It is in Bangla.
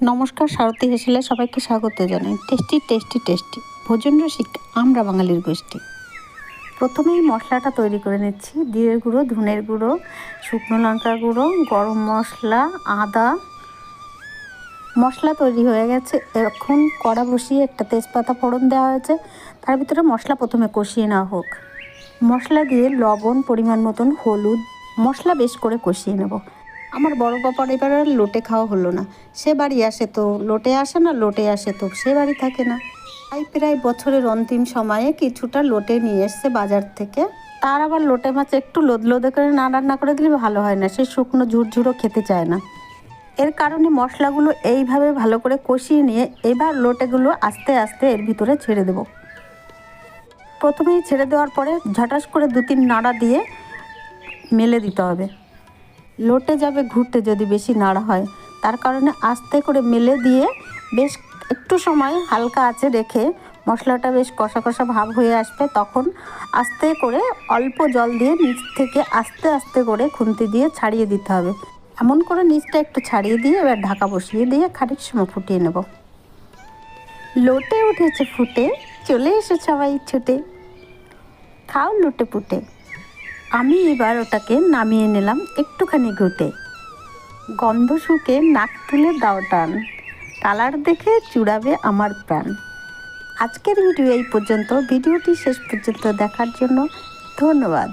নমস্কার, সারথী হেসেলে সবাইকে স্বাগত জানাই। Tasty tasty tasty. ভোজন রসিক, আমরা বাঙালির গোষ্ঠী। প্রথমেই মশলাটা তৈরি করে নিচ্ছি। জিরের গুঁড়ো, ধনের গুঁড়ো, শুকনো লঙ্কা গুঁড়ো, গরম মশলা, আদা। মশলা তৈরি হয়ে গেছে। এখন কড়া বসিয়ে একটা তেজপাতা ফোড়ন দেওয়া হয়েছে। তার ভিতরে মশলা প্রথমে কষিয়ে নেওয়া হোক। মশলা দিয়ে লবণ পরিমাণ মতন হলুদ, মশলা বেশ করে কষিয়ে নেব। আমার বড় পাপার এবার আর লোটে খাওয়া হলো না। সে বাড়ি আসে তো, লোটে আসে না, লোটে আসে তো, সে বাড়ি থাকে না। তাই প্রায় বছরের অন্তিম সময়ে কিছুটা লোটে নিয়ে এসছে বাজার থেকে। তার আবার লোটে মাছ একটু লোদ লোদে করে না রান্না করে দিলে ভালো হয় না, সে শুকনো ঝুরঝুরো খেতে চায় না। এর কারণে মশলাগুলো এইভাবে ভালো করে কষিয়ে নিয়ে এবার লোটেগুলো আস্তে আস্তে এর ভিতরে ছেড়ে দেব। প্রথমেই ছেড়ে দেওয়ার পরে ঝটাস করে দু তিন নাড়া দিয়ে মেলে দিতে হবে। লোটে যাবে, ঘুরতে যদি বেশি নাড়া হয়। তার কারণে আস্তে করে মেলে দিয়ে বেশ একটু সময় হালকা আঁচে রেখে মশলাটা বেশ কষা কষা ভাব হয়ে আসবে, তখন আস্তে করে অল্প জল দিয়ে নিচ থেকে আস্তে আস্তে করে খুন্তি দিয়ে ছাড়িয়ে দিতে হবে। এমন করে নিচটা একটু ছাড়িয়ে দিয়ে এবার ঢাকা বসিয়ে দিয়ে খানিক সময় ফুটিয়ে নেব। লোটে উঠেছে ফুটে, চলে এসেছে সবাই ছুটে খাও লুটে পুটে। আমি এবার ওটাকে নামিয়ে নিলাম একটুখানি ঘুটে। গন্ধ শুকে নাক তুলে দাও টান। কালার দেখে চুড়াবে আমার প্রাণ। আজকের ভিডিও এই পর্যন্ত। ভিডিওটি শেষ পর্যন্ত দেখার জন্য ধন্যবাদ।